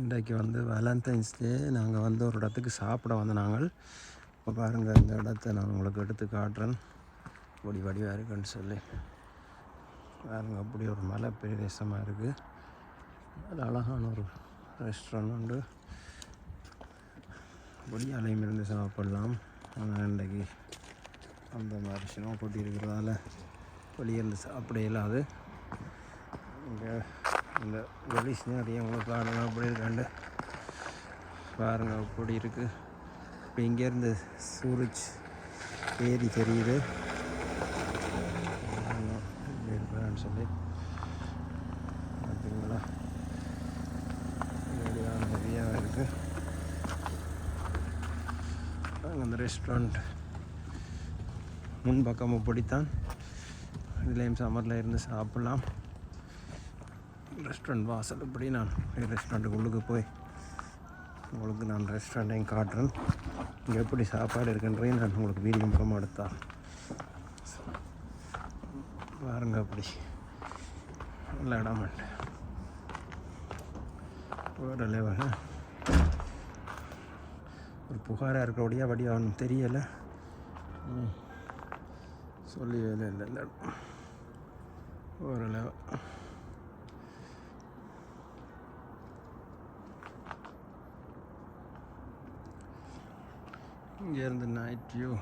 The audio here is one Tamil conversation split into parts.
இன்றைக்கு வந்து வேலண்டைன்ஸ் டே நாங்கள் வந்து ஒரு இடத்துக்கு சாப்பிட வந்த நாங்கள். இப்போ பாருங்கள் இந்த இடத்த நான் உங்களுக்கு எடுத்து காட்டுறேன். ஒடி வடிவாக இருக்குன்னு சொல்லி. பாருங்க அப்படி ஒரு மலை பிரதேசமாக இருக்குது அது அழகான ஒரு ரெஸ்டாரண்ட் உண்டு. ஒடியாலையும் இருந்து சாப்பிடலாம். ஆனால் இன்றைக்கு அந்த மாதிரி சினிமா போட்டி இருக்கிறதால இருந்து சாப்பிட இயலாது. இங்கே இந்த வெளி நிறைய உங்களுக்கு காணலாம் அப்படி இருக்காண்டு பாருங்கள் அப்படி இருக்குது இப்போ இங்கேருந்து சூரஜ் ஏரி தெரியுது. இருக்கிறான்னு சொல்லி. பார்த்தீங்களா வெளியான நிறையா இருக்குது அந்த ரெஸ்டாரண்ட் முன்பக்கம் இப்படித்தான் இதுலேயும் சம்மரில் இருந்து சாப்பிட்லாம். ரெஸ்டாரண்ட் வாசல் இப்படி நான் ரெஸ்டாரண்ட்டுக்கு உள்ளுக்கு போய் உங்களுக்கு நான் ரெஸ்டாரண்ட்டையும் காட்டுறேன். இங்கே எப்படி சாப்பாடு இருக்குன்றதையும் நான் உங்களுக்கு வீடியோ மூலமாக எடுத்தா. பாருங்க அப்படி. நல்ல இடம் வேறு லெவல் ஒரு புகாராக இருக்கிறபடியா வடி ஒன்றும் தெரியலை. சொல்லி வேலை இல்லை இல்லை ஒரு லெவல் இங்கேருந்து நைட் வியூ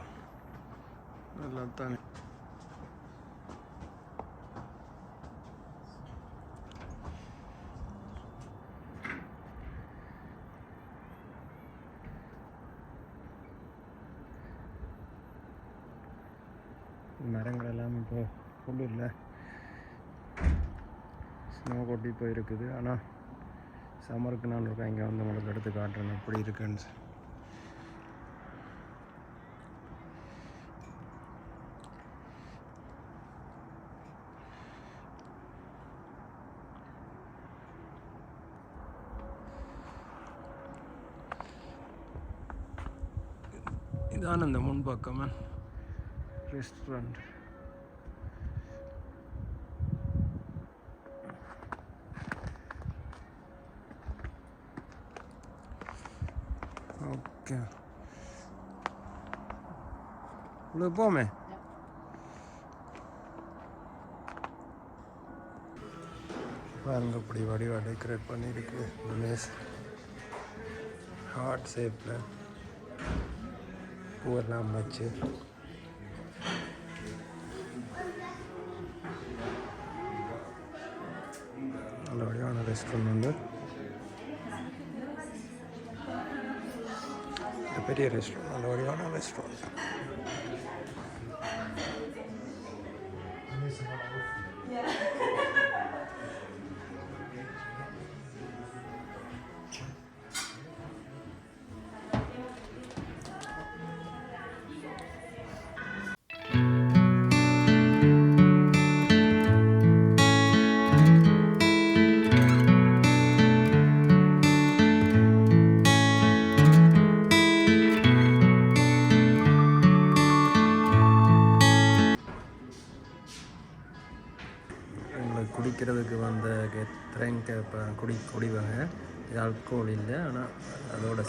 நல்லா தானே மரங்கள் எல்லாம் இப்போ புல் இல்லை. ஸ்னோ கொட்டி போயிருக்குது. ஆனால் சம்மருக்கு நான் இருக்கேன் இங்கே வந்து உங்களுக்கு எடுத்து காட்டுறேன். எப்படி இருக்குன்னு. இதான் அந்த முன்பக்கமே ரெஸ்டாரண்ட் ஓகே உள்ள போமே? பாருங்க இப்படி வடிவா டெக்கரேட் பண்ணியிருக்கு. மேஸ் ஹார்ட் ஷேப்பில் பூவெல்லாம் வச்சு நல்ல வடிவான ரெஸ்டாரண்ட் வந்து இது பெரிய ரெஸ்டாரண்ட் நல்ல வடிவான ரெஸ்டாரண்ட் எங்களுக்கு இப்போ குடி குடிவாங்க. இது அல்கோல் இல்லை. ஆனால் அதோட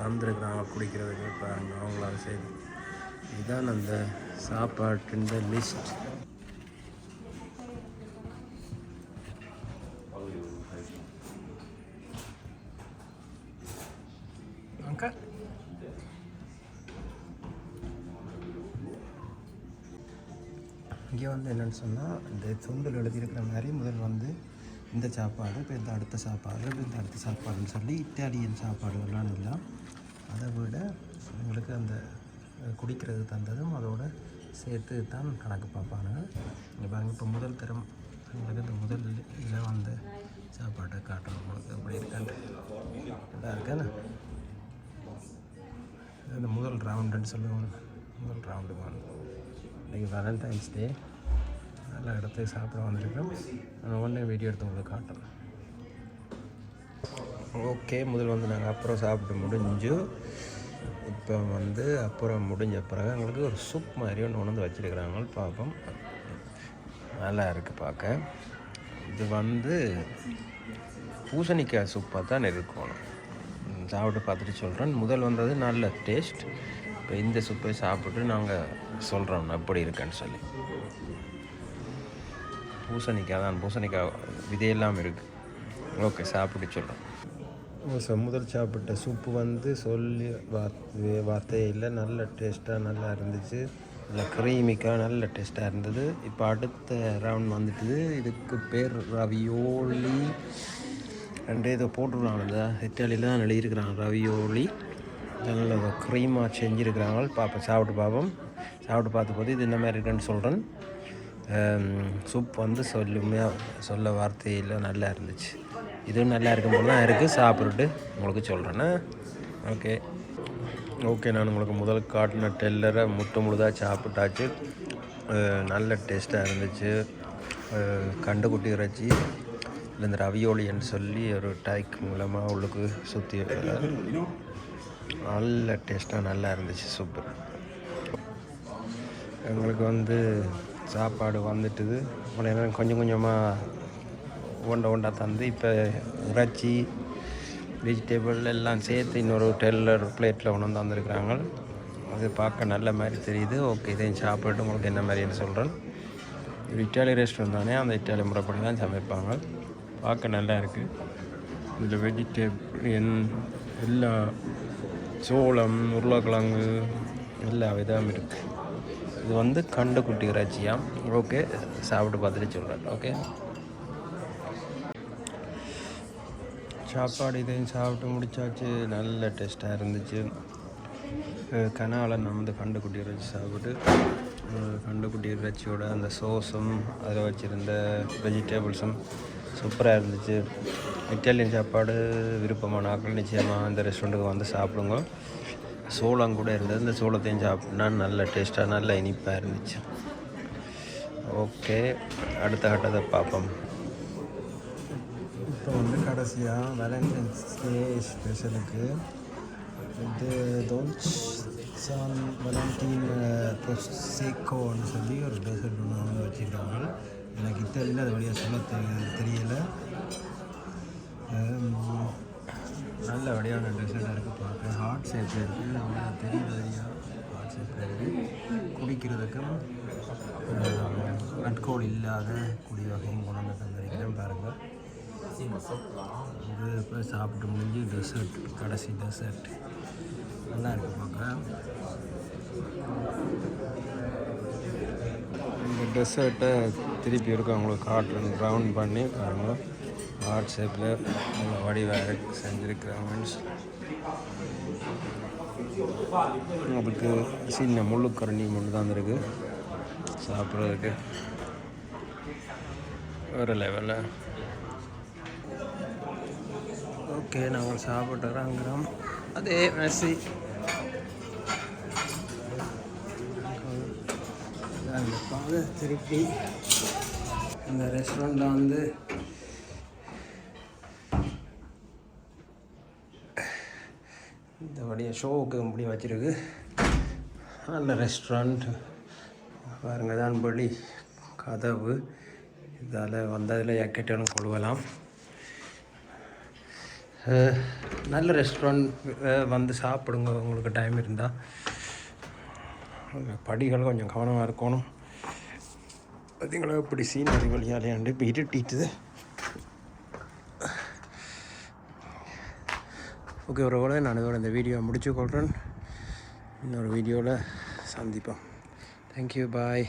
தந்துருக்குறாங்க குடிக்கிறதுக்கு. இப்போ அவங்களால சரி இதுதான் அந்த சாப்பாட்டின் லிஸ்ட் இங்கே வந்து என்னென்னு சொன்னால் இந்த துண்டில் எழுதியிருக்கிற மாதிரி முதல் வந்து இந்த சாப்பாடு இப்போ இந்த அடுத்த சாப்பாடு இப்போ இந்த அடுத்த சாப்பாடுன்னு சொல்லி இத்தாலியன் சாப்பாடுகள்லாம் எல்லாம் அதை விட எங்களுக்கு அந்த குடிக்கிறது தந்ததும் அதோட சேர்த்து தான் கணக்கு பார்ப்பாங்க. இங்கே பாருங்கள் இப்போ முதல் தரம் எங்களுக்கு இந்த முதல் இதில் வந்த சாப்பாட்டை காட்டணும் உங்களுக்கு எப்படி இருக்கான்னு. நல்லா இருக்கானே இது இந்த முதல் ரவுண்டுன்னு சொல்லுவாங்க முதல் ரவுண்டு வாங்க இன்றைக்கி வேலண்டைன்ஸ் டே நல்ல இடத்துக்கு சாப்பிட வந்திருக்கோம் நான் உடனே வீடியோ எடுத்து உங்களுக்கு காட்டுறேன் ஓகே முதல் வந்து நாங்கள் அப்புறம் சாப்பிட்டு முடிஞ்சு இப்போ வந்து அப்புறம் முடிஞ்ச பிறகு எங்களுக்கு ஒரு சூப் மாதிரி ஒன்று உணர்ந்து வச்சுருக்குறாங்க. பார்ப்போம் நல்லா இருக்குது பார்க்க இது வந்து பூசணிக்காய் சூப்பாக தான் இருக்கணும். சாப்பிட்டு பார்த்துட்டு சொல்கிறேன் முதல் வந்தது நல்ல டேஸ்ட் இப்போ இந்த சூப்பை சாப்பிட்டு நாங்கள் சொல்கிறோம் எப்படி இருக்கேன்னு சொல்லி. பூசணிக்காய் தான். பூசணிக்காய் விதையெல்லாம் இருக்குது ஓகே சாப்பிட்டு சொல்கிறேன் முதல் சாப்பிட்ட சூப்பு வந்து சொல்லி வார்த்தை வார்த்தையே இல்லை நல்ல டேஸ்ட்டாக நல்லா இருந்துச்சு. நல்ல க்ரீமிக்காக நல்ல டேஸ்ட்டாக இருந்தது. இப்போ அடுத்த ரவுண்ட் வந்துட்டுது. இதுக்கு பேர் ரவியோலி ரெண்டு இதை போட்டுருக்காங்க இத்தாலியில் தான் எழுதியிருக்கிறாங்க ரவியோலி நல்ல க்ரீமாக செஞ்சுருக்கிறாங்க. பார்ப்போம் சாப்பிட்டு பார்ப்போம் சாப்பிட்டு பார்த்த போது இது என்ன மாதிரி இருக்குன்னு சொல்கிறேன் சூப் வந்து சொல்லுமையாக சொல்ல வார்த்தையில் நல்லா இருந்துச்சு. இதுவும் நல்லா இருக்கும் போல தான் இருக்குது சாப்பிட்டுட்டு உங்களுக்கு சொல்கிறேன்னா ஓகே. ஓகே நான் உங்களுக்கு முதல் காட்டின டெல்லரை முட்டு முழுதாக சாப்பிட்டாச்சு. நல்ல டேஸ்ட்டாக இருந்துச்சு. கண்டுக்குட்டி இறைச்சி இல்லை இந்த ரவியோலின்னு சொல்லி ஒரு டைக் மூலமாக உள்ளுக்கு சுற்றி நல்ல டேஸ்ட்டாக நல்லா இருந்துச்சு சூப்பர் எங்களுக்கு வந்து சாப்பாடு வந்துட்டுது. இவ்வளோ நேரம் கொஞ்சம் கொஞ்சமாக ஒண்ட ஒண்டா தந்து இப்போ இறைச்சி வெஜிடபிள் எல்லாம் சேர்த்து இன்னொரு டெல்லர் பிளேட்டில் கொண்டு வந்து வந்திருக்கிறாங்க அது பார்க்க நல்ல மாதிரி தெரியுது. ஓகே இதையும் சாப்பிட்டு உங்களுக்கு என்ன மாதிரின்னு சொல்கிறேன் இது இட்டாலி ரெஸ்டாரண்ட் தானே? அந்த இட்டாலி முறைப்படி தான் சமைப்பாங்க. பார்க்க நல்லா இருக்குது இதில் வெஜிடேபிள் என் எல்லா சோளம் உருளைக்கிழங்கு எல்லா விதமும் இருக்குது இது வந்து கண்டு குட்டி இறைச்சியாம் ஓகே சாப்பிட்டு பார்த்துட்டு சொல்கிறேன் ஓகே சாப்பாடு இதையும் சாப்பிட்டு முடிச்சாச்சு. நல்ல டேஸ்ட்டாக இருந்துச்சு. அஹ் கனால நம்ம வந்து கண்டுக்குட்டி இறைச்சி சாப்பிட்டு கண்டு கண்டுக்குட்டி இறைச்சியோட அந்த சோஸும் அதில் வச்சுருந்த வெஜிடேபிள்ஸும் சூப்பராக இருந்துச்சு. இட்டாலியன் சாப்பாடு விருப்பமான ஆக்கள் நிச்சயமாக இந்த ரெஸ்டாரண்ட்டுக்கு வந்து சாப்பிடுங்க. சோளம் கூட இருந்தது. இந்த சோளத்தையும் சாப்பிட்னா நல்ல டேஸ்ட்டாக நல்ல இனிப்பாக இருந்துச்சு. ஓகே அடுத்த கட்டத்தை பார்ப்போம். இப்போ வந்து கடைசியாக வேலண்டைன்ஸ் டே ஸ்பெஷலுக்கு இது தோல்ச் சான் வேலண்டைன் சேக்கோன்னு சொல்லி ஒரு டெசர்ட் ஒன்று வந்து வச்சுருக்காங்க. எனக்கு இத்தாலியில் அது வழியாக சொல்ல தெரியலை. நல்ல வடிவான டெசர்ட் இருக்குது பார்க்க. ஹார்ட் ஷேப்பில் இருக்குது நல்லா தெரியுது வழியாக ஹார்ட் ஷேப்பில் இருக்குது குடிக்கிறதுக்கும் நட்கோல் இல்லாத குடி வகையும் கொண்டு வந்து தந்திருக்கிறேன் பாருங்கள் இது இப்போ சாப்பிட்டு முடிஞ்சு டெசர்ட் கடைசி டெசர்ட் நல்லா இருக்குது பார்க்க. இந்த டெசர்ட்டை திருப்பி இருக்க அவங்களுக்கு காட்டுறேன். ரவுண்ட் பண்ணி பாருங்கள் ஹார்ட் ஷேப்பில் நல்ல வடிவாக செஞ்சுருக்கிறாங்க அதுக்கு சின்ன முள்ளுக்கரணி மட்டும் தான் இருக்குது சாப்பிட்றதுக்கு ஒரு லெவலில் ஓகே நாங்கள் சாப்பிட்டு அதே மெஸ்ஸி திருப்பி. இந்த ரெஸ்டாரண்ட்டில் வந்து இந்த ஷோவுக்கு இப்படி வச்சிருக்கு. நல்ல ரெஸ்டாரண்ட் பாருங்க தான் படி கதவு. இதால் வந்ததில் ஜாக்கெட்டுகளும் கொழுவலாம் நல்ல ரெஸ்டாரண்ட் வந்து சாப்பிடுங்க. உங்களுக்கு டைம் இருந்தால் படிகள் கொஞ்சம் கவனமாக இருக்கணும். பார்த்தீங்களா இப்படி சீனரி வழியாலேயாண்டு இப்போ இருட்டிட்டுது ஓகே உறவுகளை நான் இதோட இந்த வீடியோவை முடிச்சு கொள்கிறேன் இன்னொரு வீடியோவில் சந்திப்போம். Thank you bye